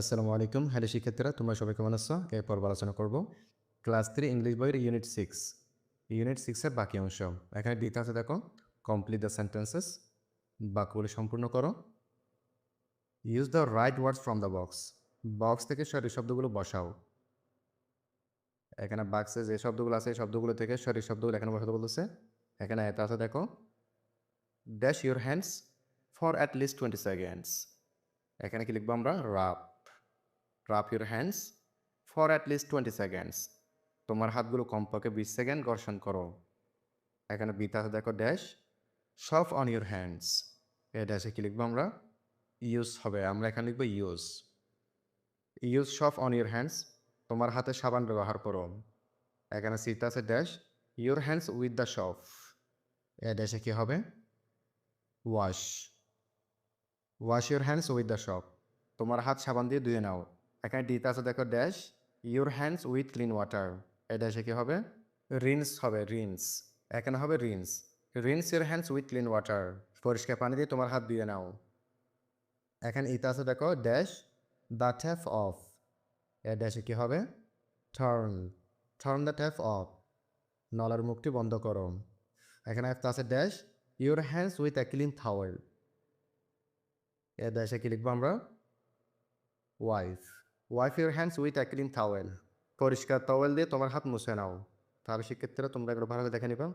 আসসালামু আলাইকুম। হ্যালো শিক্ষার্থীরা, তোমরা সবাই কেমন আছো? এরপর আলোচনা করব। ক্লাস থ্রি ইংলিশ বইয়ের ইউনিট সিক্স। ইউনিট সিক্সের বাকি অংশ। এখানে দিতে আছে দেখো কমপ্লিট দ্য সেন্টেন্সেস বাক্যগুলি সম্পূর্ণ করো। Use the right words from the box box থেকে সঠিক শব্দগুলো বসাও। এখানে বাক্সে যে শব্দগুলো আছে, এই শব্দগুলো থেকে সঠিক শব্দগুলো এখানে বসাতে বলতেছে। এখানে এটা আছে দেখো dash your hands for at least twenty seconds এখানে কি লিখব আমরা? Wrap wrap your hands for at least twenty seconds তোমার হাতগুলো কমপক্ষে বিশ সেকেন্ড ঘর্ষণ করো। এখানে বিতে দেখো dash soap on your hands এ ড্যাশে কি লিখব আমরা? ইউজ হবে। আমরা এখানে লিখব use use soap on your hands তোমার হাতে সাবান ব্যবহার করো। এখানে সিতে dash your hands with the soap এ ড্যাশে কি হবে? Wash wash your hands with the soap তোমার হাত সাবান দিয়ে ধুয়ে নাও। এখানে ডিতে আছে দেখো dash your hands with clean water এই ড্যাশে কি হবে? রিন্স হবে রিন্স এখানে হবে rinse rinse your hands with clean water পরিষ্কার পানি দিয়ে তোমার হাত ধুয়ে নাও। এখানে ইতে আছে দেখো ড্যাশ দ্য ট্যাপ অফ এ ড্যাশে কি হবে? Turn turn the tap off নলার মুখটি বন্ধ করো। এখানে একটা আছে dash your hands with a clean towel এর দেশে কি লিখব আমরা? Wipe wipe your hands with clean towel পরিষ্কার টাওয়েল দিয়ে তোমার হাত মুছে নাও। তাহলে শিক্ষার্থীরা তোমরা একটু ভালো দেখে নিবা।